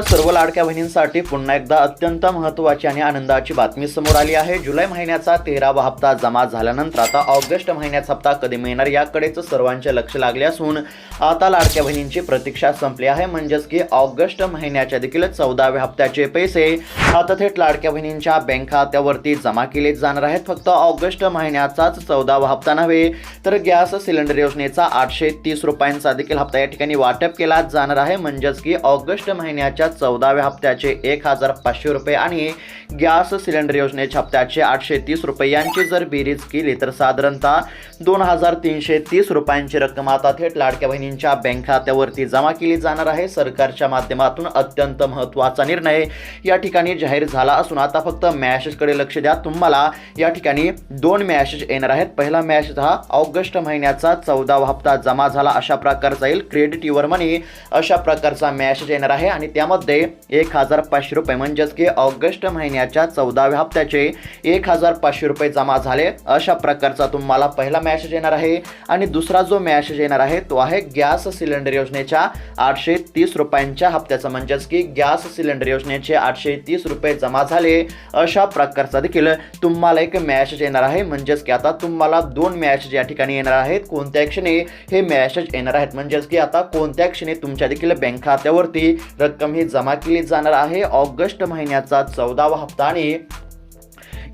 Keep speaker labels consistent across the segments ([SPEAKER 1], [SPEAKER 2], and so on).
[SPEAKER 1] सर्व लाडक्या बहिणींसाठी पुन्हा एकदा अत्यंत महत्त्वाची आणि आनंदाची बातमी समोर आली आहे. जुलै महिन्याचा तेरावा हप्ता जमा झाल्यानंतर आता ऑगस्ट महिन्याचा हप्ता कधी मिळणार याकडेच सर्वांचे लक्ष लागले असून आता लाडक्या बहिणींची प्रतीक्षा संपली आहे. म्हणजेच की ऑगस्ट महिन्याच्या देखील चौदाव्या हप्त्याचे पैसे आता थेट लाडक्या बहिणींच्या बँक खात्यावरती जमा केले जाणार आहेत. फक्त ऑगस्ट महिन्याचाच चौदावा हप्ता नव्हे तर गॅस सिलेंडर योजनेचा आठशे तीस रुपयांचा देखील हप्ता या ठिकाणी वाटप केला जाणार आहे. म्हणजेच की ऑगस्ट महिन्याच्या चौदाव्या हप्त्याचे एक हजार पाचशे रुपये आणि गॅस सिलेंडर योजनेच्या हप्त्याचे आठशे तीस रुपये यांची जर बेरीज केली तर साधारणतः दोन हजार तीनशे तीस रुपयांची रक्कम आता थेट लाडक्या बहिणींच्या बँक खात्यावरती जमा केली जाणार आहे. सरकारच्या माध्यमातून अत्यंत महत्त्वाचा निर्णय या ठिकाणी जाहीर झाला असून आता फक्त मॅसेजकडे लक्ष द्या. तुम्हाला या ठिकाणी दोन मॅसेज येणार आहेत. पहिला मॅसेज हा ऑगस्ट महिन्याचा चौदावा हप्ता जमा झाला अशा प्रकारचा येईल. क्रेडिट युअर मनी अशा प्रकारचा मॅसेज येणार आहे आणि त्यामध्ये एक हजार पाचशे रुपये. म्हणजेच की ऑगस्ट महिन्याच्या चौदाव्या हप्त्याचे एक हजार पाचशे रुपये जमा झाले. अशा प्रकारचा तुम्हाला पहिला मॅसेज येणार आहे. आणि दुसरा जो मॅसेज येणार आहे तो आहे गॅस सिलेंडर योजनेच्या आठशे तीस रुपयांच्या हप्त्याचा. म्हणजेच की गॅस सिलेंडर योजनेचे आठशे तीस रुपये जमा झाले. अशा प्रकारचा देखील तुम्हाला एक मॅसेज येणार आहे. म्हणजेच की आता तुम्हाला दोन मॅसेज या ठिकाणी येणार आहेत. कोणत्या क्षणी हे मॅसेज येणार आहेत? म्हणजेच की आता कोणत्या क्षणी तुमच्या देखील बँक खात्यावरती रक्कम ही जमा केली जाणार आहे. ऑगस्ट महिन्याचा चौदावा हप्ता आणि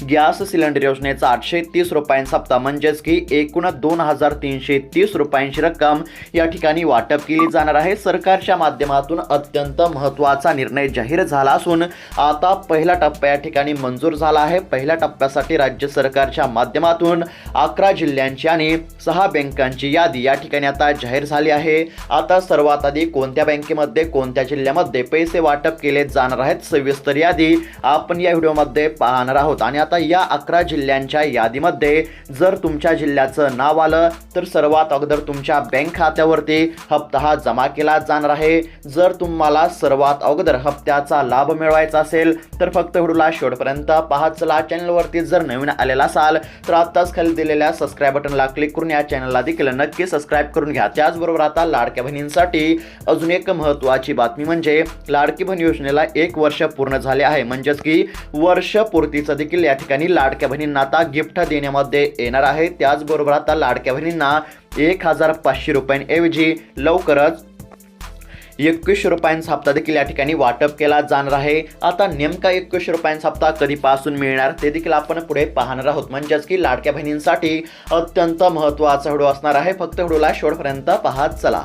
[SPEAKER 1] गॅस सिलेंडर योजनेचा आठशे तीस रुपयांचा हप्ता म्हणजेच की एकूण दोन हजार तीनशे तीस रुपयांची रक्कम या ठिकाणी वाटप केली जाणार आहे. सरकारच्या माध्यमातून अत्यंत महत्त्वाचा निर्णय जाहीर झाला असून आता पहिला टप्पा या ठिकाणी मंजूर झाला आहे. पहिल्या टप्प्यासाठी राज्य सरकारच्या माध्यमातून अकरा जिल्ह्यांची आणि सहा बँकांची यादी या ठिकाणी आता जाहीर झाली आहे. आता सर्वात आधी कोणत्या बँकेमध्ये कोणत्या जिल्ह्यामध्ये पैसे वाटप केले जाणार आहेत सविस्तर यादी आपण या व्हिडिओमध्ये पाहणार आहोत. आणि आता या अकरा जिल्ह्यांच्या यादीमध्ये जर तुमच्या जिल्ह्याचं नाव आलं तर सर्वात अगोदर तुमच्या बँक खात्यावरती हप्ता हा जमा केला जाणार आहे. जर तुम्हाला सर्वात अगोदर हप्त्याचा लाभ मिळवायचा असेल तर फक्त व्हिडिओला शेवटपर्यंत पाहत चला. चॅनलवरती जर नवीन आलेला असाल तर आत्ताच खाली दिलेल्या सबस्क्राईब बटनला क्लिक करून या चॅनलला देखील नक्की सबस्क्राईब करून घ्या. त्याचबरोबर आता लाडक्या बहिणींसाठी अजून एक महत्त्वाची बातमी म्हणजे लाडकी बहीण योजनेला एक वर्ष पूर्ण झाले आहे. म्हणजेच की वर्षपूर्तीचं देखील या ठिकाणी लाडक्या बहिणींना आता गिफ्ट देण्यामध्ये येणार आहे. त्याचबरोबर आता लाडक्या बहिणींना एक हजार पाचशे रुपयांऐवजी लवकरच एकवीसशे रुपयांचा हप्ता देखील या ठिकाणी वाटप केला जाणार आहे. आता नेमका एकवीसशे रुपयांचा हप्ता कधीपासून मिळणार ते देखील आपण पुढे पाहणार आहोत. म्हणजेच की लाडक्या बहिणींसाठी अत्यंत महत्त्वाचा व्हिडिओ असणार आहे. फक्त व्हिडिओला शेवटपर्यंत पाहत चला.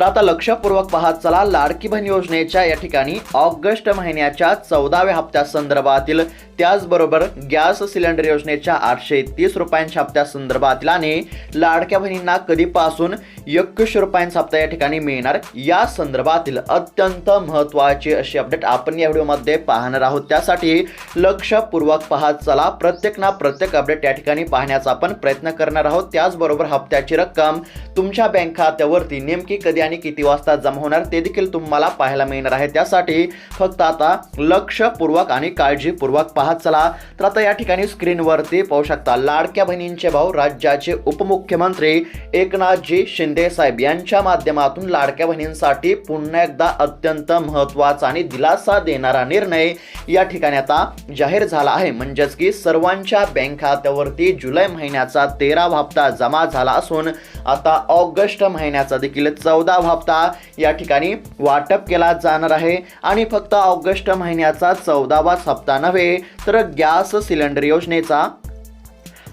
[SPEAKER 1] तर आता लक्षपूर्वक पाहत चला लाडकी बहीण योजनेच्या या ठिकाणी ऑगस्ट महिन्याच्या चौदाव्या हप्त्या संदर्भातील त्याचबरोबर गॅस सिलेंडर योजनेच्या आठशे तीस रुपयांच्या हप्त्या संदर्भातील आणि लाडक्या बहिणींना कधीपासून एकशे रुपयांचा हप्ता या ठिकाणी मिळणार? या संदर्भातील अत्यंत महत्त्वाची अशी अपडेट आपण या व्हिडिओमध्ये पाहणार आहोत. त्यासाठी लक्षपूर्वक पाहत चला. प्रत्येक ना प्रत्येक अपडेट या ठिकाणी पाहण्याचा आपण प्रयत्न करणार आहोत. त्याचबरोबर हप्त्याची रक्कम तुमच्या बँक खात्यावरती नेमकी कधी आणि किती वाजता जमा होणार ते देखील तुम्हाला पाहायला मिळणार आहे. त्यासाठी फक्त आता लक्षपूर्वक आणि काळजीपूर्वक पाहत चला. तर आता या ठिकाणी स्क्रीनवरती पाहू शकता लाडक्या बहिणींचे भाऊ राज्याचे उपमुख्यमंत्री एकनाथजी शिंदे साहेब यांच्या माध्यमातून लाडक्या बहिणींसाठी पुन्हा एकदा अत्यंत महत्त्वाचा आणि दिलासा देणारा निर्णय या ठिकाणी आता जाहीर झाला आहे. म्हणजेच की सर्वांच्या बँक खात्यावरती जुलै महिन्याचा तेरावा हप्ता जमा झाला असून आता ऑगस्ट महिन्याचा देखील चौदा हप्ता या ठिकाणी वाटप केला जाणार आहे. आणि फक्त ऑगस्ट महिन्याचा चौदावाच हप्ता नव्हे तर गॅस सिलेंडर योजनेचा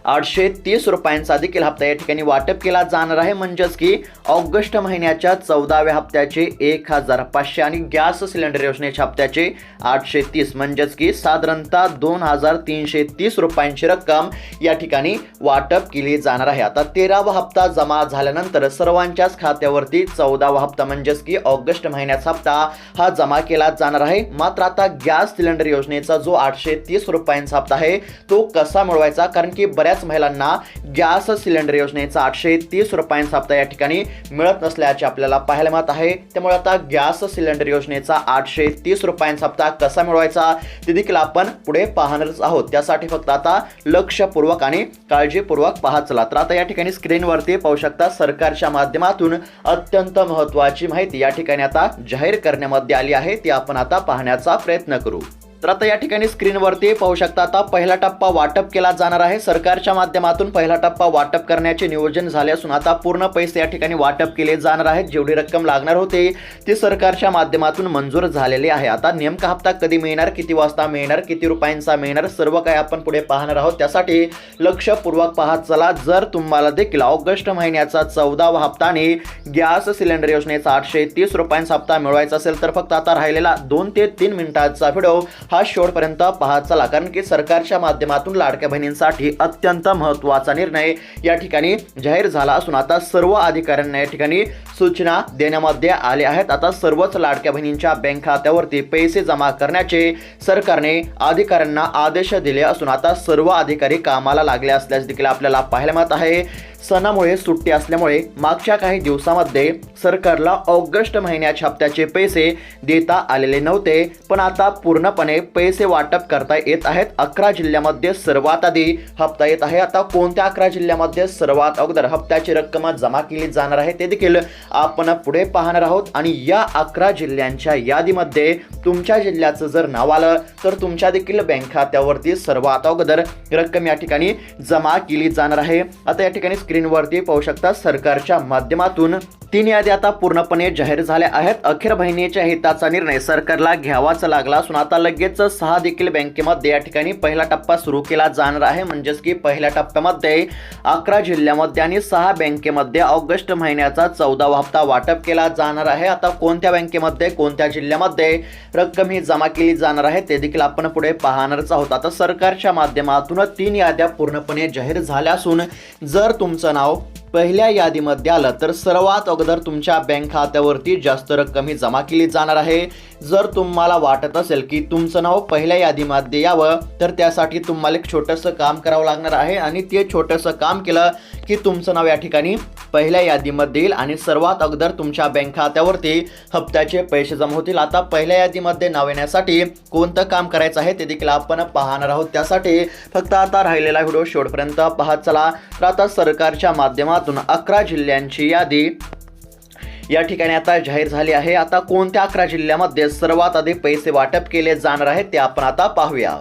[SPEAKER 1] आठशे तीस रुपयांचा देखील हप्ता या ठिकाणी वाटप केला जाणार आहे. म्हणजेच की ऑगस्ट महिन्याच्या चौदाव्या हप्त्याचे एक हजार पाचशे आणि गॅस सिलेंडर योजनेच्या हप्त्याचे आठशे तीस. म्हणजेच की साधारणतः दोन हजार तीनशे तीस रुपयांची रक्कम या ठिकाणी वाटप केली जाणार आहे. आता तेरावा हप्ता जमा झाल्यानंतर सर्वांच्याच खात्यावरती चौदावा हप्ता म्हणजेच की ऑगस्ट महिन्याचा हप्ता हा जमा केला जाणार आहे. मात्र आता गॅस सिलेंडर योजनेचा जो आठशे तीस रुपयांचा हप्ता आहे तो कसा मिळवायचा? कारण की बऱ्याच बऱ्याच महिलांना गॅस सिलेंडर योजनेचा आठशे तीस रुपयांचा हप्ता या ठिकाणी मिळत नसल्याचे आपल्याला पाहायला मिळत आहे. त्यामुळे आता गॅस सिलेंडर योजनेचा आठशे तीस रुपयांचा हप्ता कसा मिळवायचा ते देखील आपण पुढे पाहणारच आहोत. त्यासाठी फक्त आता लक्षपूर्वक आणि काळजीपूर्वक पाहत चला. तर आता या ठिकाणी स्क्रीनवरती पाहू शकता सरकारच्या माध्यमातून अत्यंत महत्त्वाची माहिती या ठिकाणी आता जाहीर करण्यामध्ये आली आहे. ती आपण आता पाहण्याचा प्रयत्न करू. तर आता या ठिकाणी स्क्रीनवरती पाहू शकता आता पहिला टप्पा वाटप केला जाणार आहे. सरकारच्या माध्यमातून पहिला टप्पा वाटप करण्याचे नियोजन झाले असून आता पूर्ण पैसे या ठिकाणी वाटप केले जाणार आहेत. जेवढी रक्कम लागणार होते ती सरकारच्या माध्यमातून मंजूर झालेली आहे. आता नेमका हप्ता कधी मिळणार किती वाजता मिळणार किती रुपयांचा मिळणार सर्व काही आपण पुढे पाहणार आहोत. त्यासाठी लक्षपूर्वक पाहत चला. जर तुम्हाला देखील ऑगस्ट महिन्याचा चौदावा हप्ता आणि गॅस सिलेंडर योजनेचा आठशे तीस रुपयांचा हप्ता मिळवायचा असेल तर फक्त आता राहिलेला दोन ते तीन मिनिटाचा व्हिडिओ हा शेवटपर्यंत पाहत चला. कारण की सरकारच्या माध्यमातून लाडक्या बहिणींसाठी अत्यंत महत्त्वाचा निर्णय या ठिकाणी जाहीर झाला असून आता सर्व अधिकाऱ्यांना या ठिकाणी सूचना देण्यामध्ये आल्या आहेत. आता सर्वच लाडक्या बहिणींच्या बँक खात्यावरती पैसे जमा करण्याचे सरकारने अधिकाऱ्यांना आदेश दिले असून आता सर्व अधिकारी कामाला लागले असल्यास देखील आपल्याला पाहायला मिळत आहे. सणामुळे सुट्टी असल्यामुळे मागच्या काही दिवसामध्ये सरकारला ऑगस्ट महिन्याच्या हप्त्याचे पैसे देता आलेले नव्हते पण आता पूर्णपणे पैसे वाटप करता येत आहेत. अकरा जिल्ह्यामध्ये सर्वात आधी हप्ता येत आहे. आता कोणत्या अकरा जिल्ह्यामध्ये सर्वात अगोदर हप्त्याची रक्कम जमा केली जाणार आहे ते देखील आपण पुढे पाहणार आहोत. आणि या अकरा जिल्ह्यांच्या यादीमध्ये तुमच्या जिल्ह्याचं जर नाव आलं तर तुमच्या देखील बँक खात्यावरती सर्वात अगोदर रक्कम या ठिकाणी जमा केली जाणार आहे. आता या ठिकाणी स्क्रीनवरती पाहू शकता सरकारच्या माध्यमातून. तीन यादी आता पूर्णपणे जाहीर झाल्या आहेत. अखेर बहिणीच्या हिताचा निर्णय सरकारला घ्यावाच लागला असून आता लगेच सहा देखील बँकेमध्ये या ठिकाणी पहिला टप्पा सुरू केला जाणार आहे. म्हणजेच की पहिल्या टप्प्यामध्ये अकरा जिल्ह्यामध्ये आणि सहा बँकेमध्ये ऑगस्ट महिन्याचा चौदावा हप्ता वाटप केला जाणार आहे. आता कोणत्या बँकेमध्ये कोणत्या जिल्ह्यामध्ये रक्कम ही जमा केली जाणार आहे ते देखील आपण पुढे पाहणारच आहोत. आता सरकारच्या माध्यमातून तीन याद्या पूर्णपणे जाहीर झाल्या असून जर तुमचं नाव पहिल्या यादीमध्ये आलं तर सर्वात अगोदर तुमच्या बँक खात्यावरती जास्त रक्कम ही जमा केली जाणार आहे. जर तुम्हाला वाटत असेल की तुमचं नाव पहिल्या यादीमध्ये यावं तर त्यासाठी तुम्हाला एक छोटंसं काम करावं लागणार आहे आणि ते छोटंसं काम केलं की तुमचं नाव या ठिकाणी पहिल्या यादीमध्ये येईल आणि सर्वात अगोदर तुमच्या बँक खात्यावरती हप्त्याचे पैसे जमा होतील. आता पहिल्या यादीमध्ये नाव येण्यासाठी कोणतं काम करायचं आहे ते देखील आपण पाहणार आहोत. त्यासाठी फक्त आता राहिलेला व्हिडिओ शेवटपर्यंत पाहत चला. तर आता सरकारच्या माध्यमात माध्यमातून अकरा जिल्ह्यांची यादी या ठिकाणी आता जाहीर झाली आहे. आता कोणत्या अकरा जिल्ह्यामध्ये सर्वात आधी पैसे वाटप केले जाणार आहेत ते आपण आता पाहूया.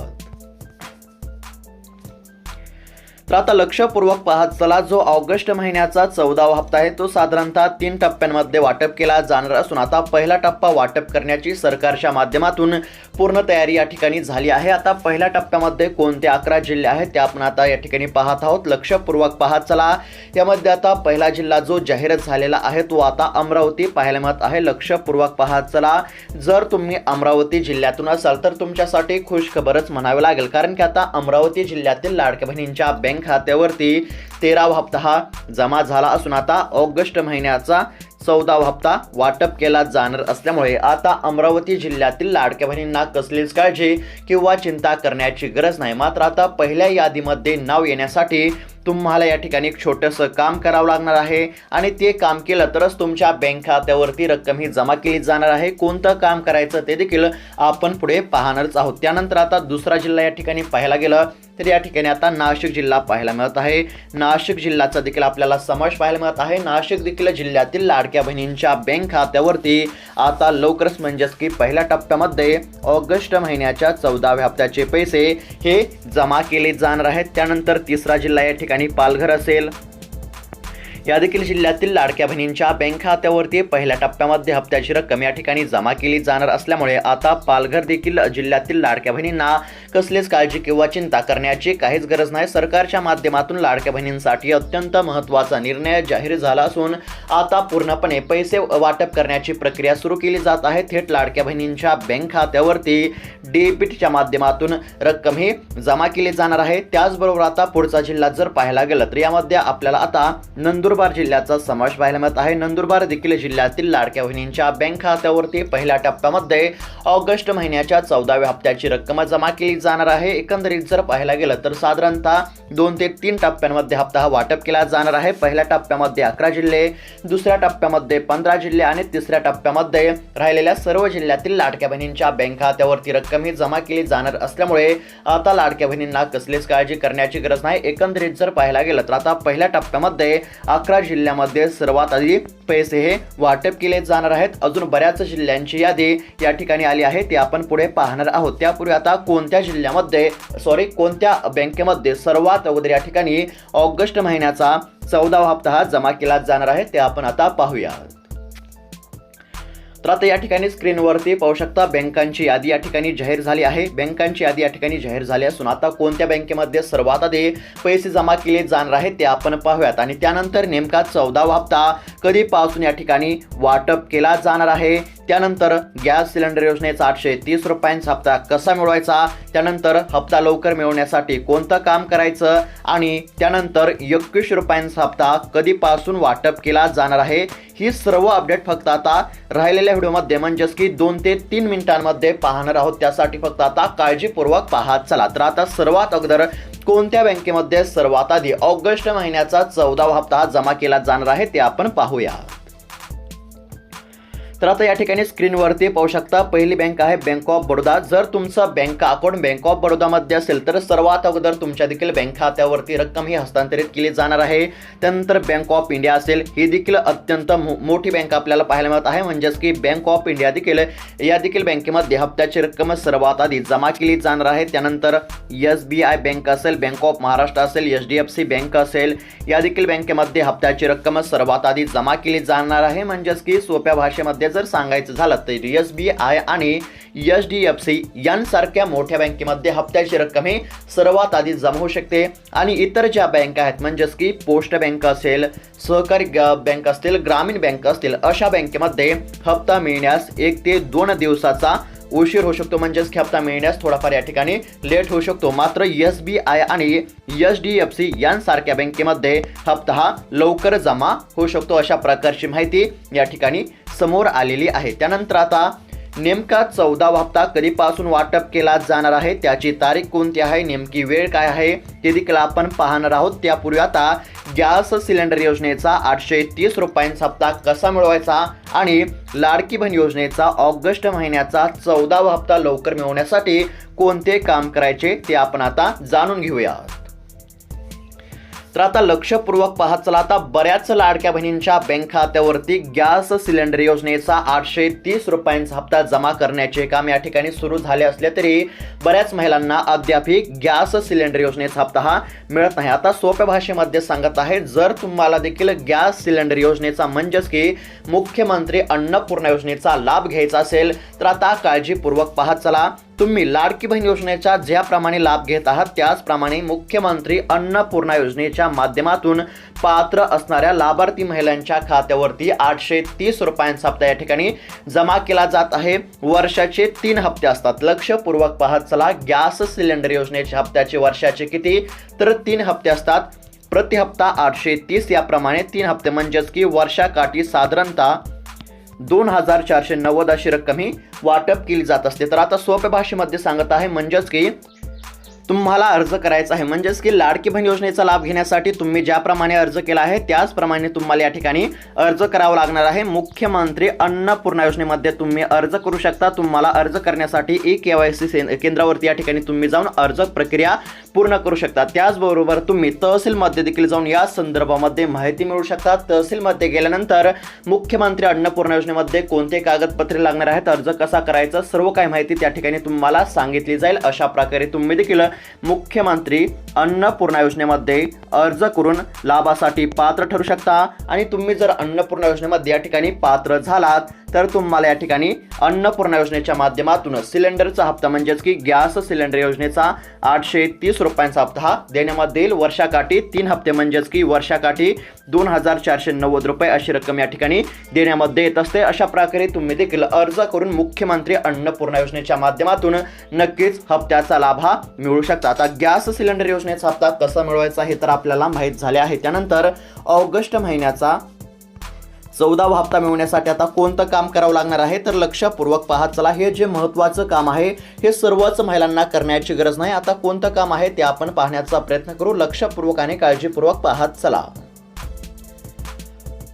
[SPEAKER 1] तर आता लक्षपूर्वक पाहत चला जो ऑगस्ट महिन्याचा चौदावा हप्ता आहे तो साधारणतः तीन टप्प्यांमध्ये वाटप केला जाणार असून आता पहिला टप्पा वाटप करण्याची सरकारच्या माध्यमातून पूर्ण तयारी या ठिकाणी झाली आहे. आता पहिल्या टप्प्यामध्ये कोणते अकरा जिल्हे आहेत ते आपण आता या ठिकाणी पाहत आहोत. लक्षपूर्वक पाहत चला. यामध्ये आता पहिला जिल्हा जो जाहीर झालेला आहे तो आता अमरावती पाहायला मिळत आहे. लक्षपूर्वक पाहत चला. जर तुम्ही अमरावती जिल्ह्यातून असाल तर तुमच्यासाठी खुश खबरच म्हणावे लागेल कारण की आता अमरावती जिल्ह्यातील लाडक्या बहिणींच्या बँक खात्यावरती तेरावा हप्ता हा जमा झाला असून आता ऑगस्ट महिन्याचा चौदावा हप्ता वाटप केला जाणार असल्यामुळे आता अमरावती जिल्ह्यातील लाडक्या बहिणींना कसलीच काळजी किंवा चिंता करण्याची गरज नाही. मात्र आता पहिल्या यादीमध्ये नाव येण्यासाठी तुम्हाला या ठिकाणी एक छोटंसं काम करावं लागणार आहे आणि ते काम केलं तरच तुमच्या बँक खात्यावरती रक्कम ही जमा केली जाणार आहे. कोणतं काम करायचं ते देखील आपण पुढे पाहणारच आहोत. त्यानंतर आता दुसरा जिल्हा या ठिकाणी पाहायला गेलं तर या ठिकाणी आता नाशिक जिल्हा पाहायला मिळत आहे. नाशिक जिल्ह्याचा देखील आपल्याला समावेश पाहायला मिळत आहे. नाशिक देखील जिल्ह्यातील लाडक्या बहिणींच्या बँक खात्यावरती आता लवकरच म्हणजेच की पहिल्या टप्प्यामध्ये ऑगस्ट महिन्याच्या चौदाव्या हप्त्याचे पैसे हे जमा केले जाणार आहेत. त्यानंतर तिसरा जिल्हा या ठिकाणी पालघर असेल या देखील जिल्ह्यातील लाडक्या बहिणींच्या बँक खात्यावरती पहिल्या टप्प्यामध्ये हप्त्याची रक्कम या ठिकाणी जमा केली जाणार असल्यामुळे आता पालघर देखील जिल्ह्यातील लाडक्या बहिणींना कसलीच काळजी किंवा चिंता करण्याची काहीच गरज नाही. सरकारच्या माध्यमातून लाडक्या बहिणींसाठी अत्यंत महत्त्वाचा निर्णय जाहीर झाला असून आता पूर्णपणे पैसे वाटप करण्याची प्रक्रिया सुरू केली जात आहे. थेट लाडक्या बहिणींच्या बँक खात्यावरती डेबिटच्या माध्यमातून रक्कम ही जमा केली जाणार आहे. त्याचबरोबर आता पुढचा जिल्हा जर पाहायला गेलं तर यामध्ये आपल्याला आता नंदुर नंदुरबार जिल्ह्याचा समावेश पाहायला मिळत आहे. नंदुरबार देखील जिल्ह्यातील लाडक्या बहिणींच्या बँक खात्यावरती पहिल्या टप्प्यामध्ये ऑगस्ट महिन्याच्या चौदाव्या हप्त्याची रक्कम जमा केली जाणार आहे. एकंदरीत जर पाहायला गेलं तर साधारणतः दोन ते तीन टप्प्यांमध्ये हप्ता हा वाटप केला जाणार आहे. पहिल्या टप्प्यामध्ये अकरा जिल्हे दुसऱ्या टप्प्यामध्ये पंधरा जिल्हे आणि तिसऱ्या टप्प्यामध्ये राहिलेल्या सर्व जिल्ह्यातील लाडक्या बहिणींच्या बँक खात्यावरती रक्कम ही जमा केली जाणार असल्यामुळे आता लाडक्या बहिणींना कसलीच काळजी करण्याची गरज नाही. एकंदरीत जर पाहायला गेलं तर आता पहिल्या टप्प्यामध्ये अकरा जिल्ह्यामध्ये सर्वात आधी पैसे हे वाटप केले जाणार आहेत. अजून बऱ्याच जिल्ह्यांची यादी या ठिकाणी आली आहे. ती आपण पुढे पाहणार आहोत. त्यापूर्वी आता कोणत्या जिल्ह्यामध्ये सॉरी कोणत्या बँकेमध्ये सर्वात अगोदर या ठिकाणी ऑगस्ट महिन्याचा चौदावा हप्ता हा जमा केला जाणार आहे ते आपण आता पाहूया. तर आता या ठिकाणी स्क्रीनवरती पाहू शकता बँकांची यादी या ठिकाणी जाहीर झाली आहे. बँकांची यादी या ठिकाणी जाहीर झाली असून आता कोणत्या बँकेमध्ये सर्वात आधी पैसे जमा केले जाणार आहेत ते आपण पाहूयात. आणि त्यानंतर नेमका चौदावा हप्ता कधीपासून या ठिकाणी वाटप केला जाणार आहे? त्यानंतर गॅस सिलेंडर योजनेचा आठशे तीस रुपयांचा हप्ता कसा मिळवायचा? त्यानंतर हप्ता लवकर मिळवण्यासाठी कोणतं काम करायचं? आणि त्यानंतर एकवीस रुपयांचा हप्ता कधीपासून वाटप केला जाणार आहे? ही सर्व अपडेट फक्त आता राहिलेल्या व्हिडिओमध्ये म्हणजेच की दोन ते तीन मिनिटांमध्ये पाहणार आहोत. त्यासाठी फक्त आता काळजीपूर्वक पाहत चला तर आता सर्वात अगोदर कोणत्या बँकेमध्ये सर्वात आधी ऑगस्ट महिन्याचा चौदावा हप्ता जमा केला जाणार आहे ते आपण पाहूया. तर आता या ठिकाणी स्क्रीनवरती पाहू शकता पहिली बँक आहे बँक ऑफ बडोदा जर तुमचं बँक अकाउंट बँक ऑफ बडोदामध्ये असेल तर सर्वात अगोदर तुमच्या देखील बँक खात्यावरती रक्कम ही हस्तांतरित केली जाणार आहे. त्यानंतर बँक ऑफ इंडिया असेल ही देखील अत्यंत मो- मोठी बँक आपल्याला पाहायला मिळत आहे. म्हणजेच की बँक ऑफ इंडिया देखील या देखील बँकेमध्ये हप्त्याची रक्कम सर्वात आधी जमा केली जाणार आहे. त्यानंतर एस बी आय बँक असेल बँक ऑफ महाराष्ट्र असेल H D F C bank असेल या देखील बँकेमध्ये हप्त्याची रक्कम सर्वात आधी जमा केली जाणार आहे. म्हणजेच की सोप्या भाषेमध्ये जर सांगायचं झालं तर एस बी आय आणि एच डी एफ सी यांसारख्या मोठ्या बँकेमध्ये हप्त्याची रक्कम ही सर्वात आधी जमा होऊ शकते. आणि इतर ज्या बँका आहेत म्हणजेच की पोस्ट बँक असेल सहकारी बँक असतील ग्रामीण बँक असतील अशा बँकेमध्ये हप्ता मिळण्यास एक ते दोन दिवसाचा उशीर होऊ शकतो म्हणजेच की हप्ता मिळण्यास थोडाफार या ठिकाणी लेट होऊ शकतो. मात्र एस बी आय आणि एच डी एफ सी यांसारख्या बँकेमध्ये हप्ता हा लवकर जमा होऊ शकतो अशा प्रकारची माहिती या ठिकाणी समोर आलेली आहे. त्यानंतर आता नेमका चौदावा हप्ता कधीपासून वाटप केला जाणार आहे? त्याची तारीख कोणती आहे? नेमकी वेळ काय आहे? ते देखील आपण पाहणार आहोत. त्यापूर्वी आता गॅस सिलेंडर योजनेचा आठशे तीस रुपयांचा हप्ता कसा मिळवायचा आणि लाडकी बहीण योजनेचा ऑगस्ट महिन्याचा चौदावा हप्ता लवकर मिळवण्यासाठी कोणते काम करायचे ते आपण आता जाणून घेऊया तर आता लक्षपूर्वक पाहत चला. आता बऱ्याच लाडक्या बहिणींच्या बँक खात्यावरती गॅस सिलेंडर योजनेचा आठशे तीस रुपयांचा हप्ता जमा करण्याचे काम या ठिकाणी सुरू झाले असले तरी बऱ्याच महिलांना अद्यापही गॅस सिलेंडर योजनेचा हप्ता हा मिळत नाही. आता सोप्या भाषेमध्ये सांगत आहे जर तुम्हाला देखील गॅस सिलेंडर योजनेचा म्हणजेच की मुख्यमंत्री अन्नपूर्णा योजनेचा लाभ घ्यायचा असेल तर आता काळजीपूर्वक पाहत चला. तुम्ही लाडकी बहीण योजनेचा ज्याप्रमाणे लाभ घेत आहात त्याचप्रमाणे मुख्यमंत्री अन्नपूर्णा योजनेच्या माध्यमातून पात्र असणाऱ्या लाभार्थी महिलांच्या खात्यावरती आठशे तीस रुपयांचा हप्ता या ठिकाणी जमा केला जात आहे. वर्षाचे तीन हप्ते असतात. लक्षपूर्वक पाहत चला गॅस सिलेंडर योजनेच्या हप्त्याचे वर्षाचे किती? तर तीन हप्ते असतात. प्रति हप्ता आठशे तीस याप्रमाणे तीन हप्ते म्हणजेच की वर्षाकाठी साधारणतः दोन हजार चारशे नव्वद अशी रक्कम ही वाटप केली जात असते. तर आता सोप्या भाषेमध्ये सांगत आहे म्हणजेच की तुम्हाला अर्ज करायचा आहे. म्हणजेच की लाडकी बहीण योजनेचा लाभ घेण्यासाठी तुम्ही ज्याप्रमाणे अर्ज केला आहे त्याचप्रमाणे तुम्हाला या ठिकाणी अर्ज करावा लागणार आहे. मुख्यमंत्री अन्नपूर्णा योजनेमध्ये तुम्ही अर्ज करू शकता. तुम्हाला अर्ज करण्यासाठी ई के वाय सी केंद्रावरती या ठिकाणी तुम्ही जाऊन अर्ज प्रक्रिया पूर्ण करू शकता. त्याचबरोबर तुम्ही तहसीलमध्ये देखील जाऊन या संदर्भामध्ये माहिती मिळू शकता. तहसीलमध्ये गेल्यानंतर मुख्यमंत्री अन्नपूर्णा योजनेमध्ये कोणते कागदपत्रे लागणार आहेत अर्ज कसा करायचा सर्व काही माहिती त्या ठिकाणी तुम्हाला सांगितली जाईल. अशा प्रकारे तुम्ही देखील मुख्यमंत्री अन्नपूर्णा योजनेमध्ये अर्ज करून लाभासाठी पात्र ठरू शकता. आणि तुम्ही जर अन्नपूर्णा योजनेमध्ये या ठिकाणी पात्र झालात तर तुम्हाला या ठिकाणी अन्नपूर्णा योजनेच्या माध्यमातून सिलेंडरचा हप्ता म्हणजेच की गॅस सिलेंडर योजनेचा आठशे तीस रुपयांचा हप्ता हा देण्यामध्ये येईल वर्षाकाठी तीन हप्ते म्हणजेच की वर्षाकाठी दोन हजार चारशे नव्वद रुपये अशी रक्कम या ठिकाणी देण्यामध्ये येत असते. अशा प्रकारे तुम्ही देखील अर्ज करून मुख्यमंत्री अन्नपूर्णा योजनेच्या माध्यमातून नक्कीच हप्त्याचा लाभ हा मिळू शकता. आता गॅस सिलेंडर योजनेचा हप्ता कसा मिळवायचा हे तर आपल्याला माहीत झाले आहे. त्यानंतर ऑगस्ट महिन्याचा चौदावा हप्ता मिळवण्यासाठी आता कोणतं काम करावं लागणार आहे? तर लक्षपूर्वक पाहत चला. हे जे महत्त्वाचं काम आहे हे सर्वच महिलांना करण्याची गरज नाही. आता कोणतं काम आहे ते आपण पाहण्याचा प्रयत्न करू. लक्षपूर्वक आणि काळजीपूर्वक पाहत चला.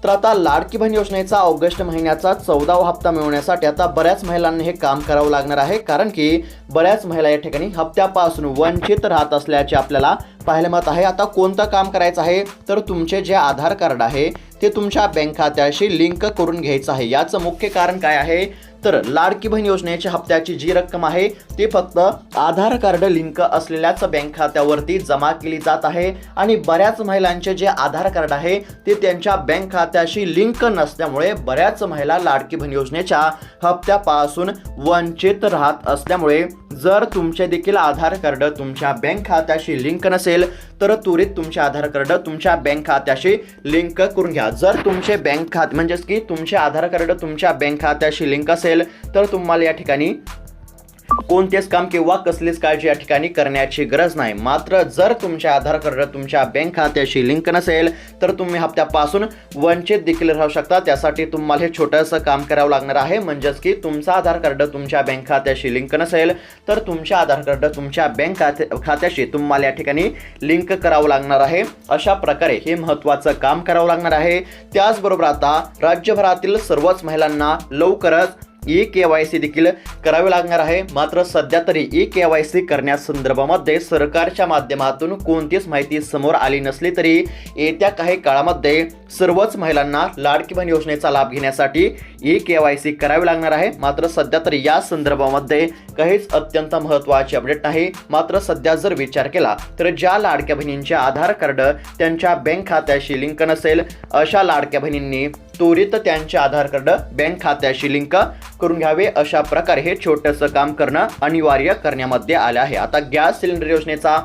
[SPEAKER 1] तर आता लाडकी बहीण योजनेचा ऑगस्ट महिन्याचा चौदावा हप्ता मिळवण्यासाठी आता बऱ्याच महिलांनी हे काम करावं लागणार आहे. कारण की बऱ्याच महिला या ठिकाणी हप्त्यापासून वंचित राहत असल्याचे आपल्याला पाहायला मिळत आहे. आता कोणतं काम करायचं आहे? तर तुमचे जे आधार कार्ड आहे ते तुमच्या बँक खात्याशी लिंक करून घ्यायचं आहे. याचं मुख्य कारण काय आहे? तर लाडकी बहीण योजनेच्या हप्त्याची जी रक्कम आहे ती फक्त आधार कार्ड लिंक असलेल्याच बँक खात्यावरती जमा केली जात आहे आणि बऱ्याच महिलांचे जे आधार कार्ड आहे ते त्यांच्या बँक खात्याशी लिंक नसल्यामुळे बऱ्याच महिला लाडकी बहीण योजनेच्या हप्त्यापासून वंचित राहत असल्यामुळे जर तुमचे देखील आधार कार्ड तुमच्या बँक खात्याशी लिंक नसेल तर त्वरित तुमचे आधार कार्ड तुमच्या बँक खात्याशी लिंक करून घ्या. जर तुमचे बँक खाते म्हणजेच की तुमचे आधार कार्ड तुमच्या बँक खात्याशी लिंक असेल तर तुम्हाला या ठिकाणी कोणतेच काम किंवा कसलीच काळजी या ठिकाणी करण्याची गरज नाही. मात्र जर तुमच्या आधार कार्ड तुमच्या बँक खात्याशी लिंक नसेल तर तुम्ही हप्त्यापासून वंचित देखील राहू शकता. त्यासाठी तुम्हाला हे छोटंसं काम करावं लागणार आहे. म्हणजेच की तुमचा आधार कार्ड तुमच्या बँक खात्याशी लिंक नसेल तर तुमच्या आधार कार्ड तुमच्या बँक खाते खात्याशी तुम्हाला या ठिकाणी लिंक करावं लागणार आहे. अशा प्रकारे हे महत्त्वाचं काम करावं लागणार आहे. त्याचबरोबर आता राज्यभरातील सर्वच महिलांना लवकरच ई के वाय सी देखील करावे लागणार आहे. मात्र सध्या तरी ई के वाय सी करण्यासंदर्भामध्ये सरकारच्या माध्यमातून कोणतीच माहिती समोर आली नसली तरी येत्या काही काळामध्ये सर्वच महिलांना लाडकी बहीण योजनेचा लाभ घेण्यासाठी ई के वाय सी करावी लागणार आहे. मात्र सध्या तरी या संदर्भामध्ये काहीच अत्यंत महत्त्वाची अपडेट नाही. मात्र सध्या जर विचार केला तर ज्या लाडक्या बहिणींचे आधार कार्ड त्यांच्या बँक खात्याशी लिंक नसेल अशा लाडक्या बहिणींनी त्वरित त्यांचे आधार कार्ड बँक खात्याशी लिंक करून घ्यावे. अशा प्रकारे हे छोटंसं काम करणं अनिवार्य करण्यामध्ये आलं आहे. आता गॅस सिलेंडर योजनेचा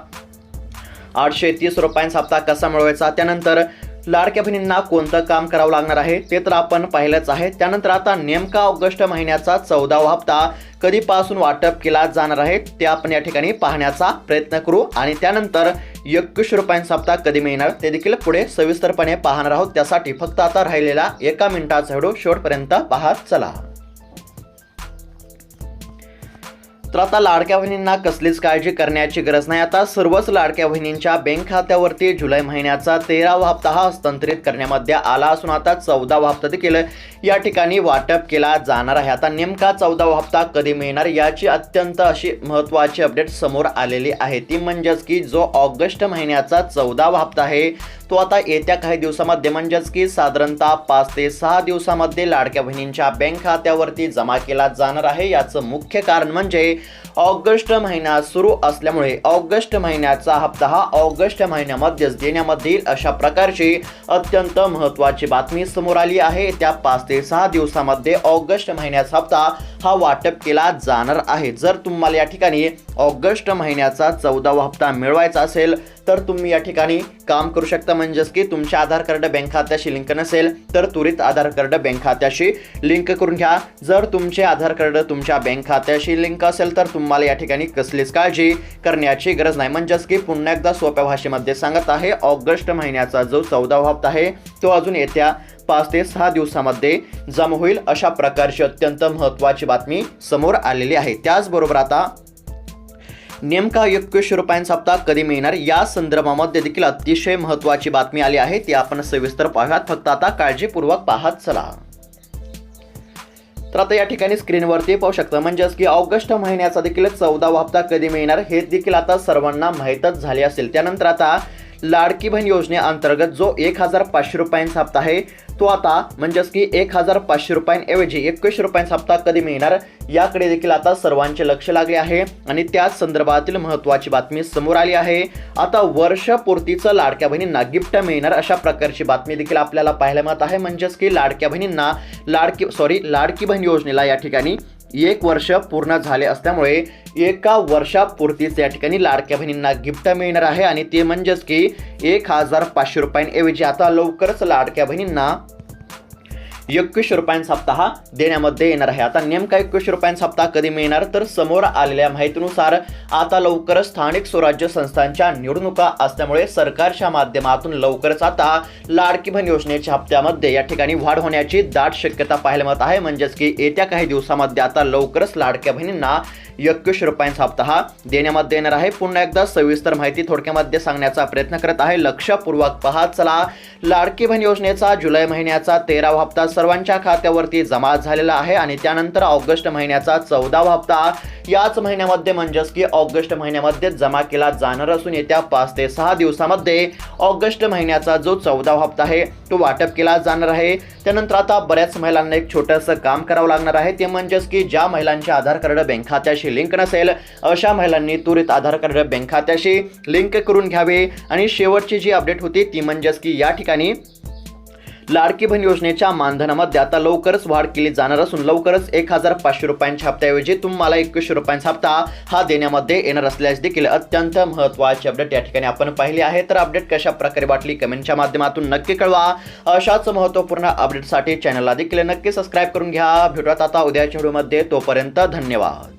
[SPEAKER 1] आठशे तीस रुपयांचा हप्ता कसा मिळवायचा? त्यानंतर लाडक्या बहिणींना कोणतं काम करावं लागणार आहे? ते तर आपण पाहिलंच आहे. त्यानंतर आता नेमका ऑगस्ट महिन्याचा चौदावा हप्ता कधीपासून वाटप केला जाणार आहे? ते आपण या ठिकाणी पाहण्याचा प्रयत्न करू. आणि त्यानंतर एकवीस रुपयांचा हप्ता कधी मिळणार? ते देखील पुढे सविस्तरपणे पाहणार आहोत. त्यासाठी फक्त आता राहिलेला एका मिनिटाचा व्हिडिओ शेवटपर्यंत पाहत चला. तर आता लाडक्या बहिणींना कसलीच काळजी करण्याची गरज नाही. आता सर्वच लाडक्या बहिणींच्या बँक खात्यावरती जुलै महिन्याचा तेरावा हप्ता हा हस्तांतरित करण्यामध्ये आला असून आता चौदावा हप्ता देखील या ठिकाणी वाटप केला जाणार आहे. आता नेमका चौदावा हप्ता कधी मिळणार याची अत्यंत अशी महत्त्वाची अपडेट समोर आलेली आहे. ती म्हणजेच की जो ऑगस्ट महिन्याचा चौदावा हप्ता आहे तो आता येत्या काही दिवसामध्ये म्हणजेच की साधारणतः पाच ते सहा दिवसामध्ये लाडक्या बहिणींच्या बँक खात्यावरती जमा केला जाणार आहे. याचं मुख्य कारण म्हणजे ऑगस्ट महिना सुरू असल्यामुळे ऑगस्ट महिन्याचा हप्ता हा ऑगस्ट महिन्यामध्येच देण्यामध्ये अशा प्रकारची अत्यंत महत्त्वाची बातमी समोर आली आहे. त्या पाच ते सहा दिवसामध्ये ऑगस्ट महिन्याचा हप्ता हा वाटप केला जाणार आहे. जर तुम्हाला या ठिकाणी ऑगस्ट महिन्याचा चौदावा हप्ता मिळवायचा असेल तर तुम्ही या ठिकाणी काम करू शकता. म्हणजेच की तुमचे आधार कार्ड बँक खात्याशी लिंक नसेल तर त्वरित आधार कार्ड बँक खात्याशी लिंक करून घ्या. जर तुमचे आधार कार्ड तुमच्या बँक खात्याशी लिंक असेल तर तुम्हाला या ठिकाणी कसलीच काळजी करण्याची गरज नाही. म्हणजेच की पुन्हा एकदा सोप्या भाषेमध्ये सांगत आहे ऑगस्ट महिन्याचा जो चौदावा हप्ता आहे तो अजून येत्या पाच ते सहा दिवसामध्ये जमा होईल. अशा प्रकारची अत्यंत महत्त्वाची बातमी समोर आलेली आहे. त्याचबरोबर आता नेमका एकवीसशे रुपयांचा हप्ता कधी मिळणार? या संदर्भामध्ये देखील अतिशय महत्त्वाची बातमी आली आहे. ती आपण सविस्तर पाहूयात. फक्त आता काळजीपूर्वक पाहत चला. तर आता या ठिकाणी स्क्रीनवरती पाहू शकता म्हणजेच की ऑगस्ट महिन्याचा देखील चौदावा हप्ता कधी मिळणार हे देखील आता सर्वांना माहीतच झाले असेल. त्यानंतर आता लाडकी बहीण योजनेअंतर्गत जो एक हजार पाचशे रुपयांचा हप्ता आहे तो आता म्हणजेच की एक हजार पाचशे रुपयांऐवजी एकवीसशे रुपयांचा हप्ता कधी मिळणार याकडे देखील आता सर्वांचे लक्ष लागले आहे आणि त्याच संदर्भातील महत्त्वाची बातमी समोर आली आहे. आता वर्षपूर्तीचं लाडक्या बहिणींना गिफ्ट मिळणार अशा प्रकारची बातमी देखील आपल्याला पाहायला मिळत आहे. म्हणजेच की लाडक्या बहिणींना लाडकी सॉरी लाडकी बहीण योजनेला या ठिकाणी एक वर्ष पूर्ण झाले असल्यामुळे एका वर्षापुरतीच या ठिकाणी लाडक्या बहिणींना गिफ्ट मिळणार आहे. आणि ते म्हणजेच की एक हजार पाचशे रुपयांऐवजी आता लवकरच लाडक्या बहिणींना एकवीसशे रुपयांचा हप्ता हा देण्यामध्ये येणार आहे. आता नेमका एकवीसशे रुपयांचा हप्ता कधी मिळणार? तर समोर आलेल्या माहितीनुसार आता लवकरच स्थानिक स्वराज्य संस्थांच्या निवडणुका असल्यामुळे सरकारच्या माध्यमातून लवकरच आता लाडकी बहीण योजनेच्या हप्त्यामध्ये या ठिकाणी वाढ होण्याची दाट शक्यता पाहायला मिळत आहे. म्हणजेच की येत्या काही दिवसामध्ये आता लवकरच लाडक्या बहिणींना एकवीस रुपयांचा हप्ता हा देण्यामध्ये येणार आहे. पुन्हा एकदा सविस्तर माहिती थोडक्यामध्ये सांगण्याचा प्रयत्न करत आहे. लक्षपूर्वक पहा. चला लाडकी बहीण योजनेचा जुलै महिन्याचा तेरावा हप्ता सर्वांच्या खात्यावरती जमा झालेला आहे आणि त्यानंतर ऑगस्ट महिन्याचा चौदावा हप्ता याच महिन्यामध्ये म्हणजेच की ऑगस्ट महिन्यामध्ये जमा केला जाणार असून येत्या पाच ते सहा दिवसामध्ये ऑगस्ट महिन्याचा जो चौदावा हप्ता आहे तो वाटप केला जाणार आहे. त्यानंतर आता बऱ्याच महिलांना एक छोटंसं काम करावं लागणार आहे. ते म्हणजेच की ज्या महिलांचे आधार कार्ड बँक खात्याशी लिंक नसेल अशा महिलांनी त्वरित आधार कार्ड बँक खात्याशी लिंक करून घ्यावे. आणि शेवटची जी अपडेट होती ती म्हणजेच की या ठिकाणी लाडकी बहीण योजनेच्या मानधनामध्ये आता लवकरच वाढ केली जाणार असून लवकरच एक हजार पाचशे रुपयांच्या हप्त्याऐवजी तुम्हाला एकवीसशे रुपयांचा हप्ता हा देण्यामध्ये येणार असल्यास देखील अत्यंत महत्त्वाची अपडेट या ठिकाणी आपण पाहिली आहे. तर अपडेट कशा प्रकारे वाटली कमेंटच्या माध्यमातून नक्की कळवा. अशाच महत्त्वपूर्ण अपडेटसाठी चॅनलला देखील नक्की सबस्क्राईब करून घ्या. भेटूयात आता उद्याच्या व्हिडिओमध्ये. तोपर्यंत धन्यवाद.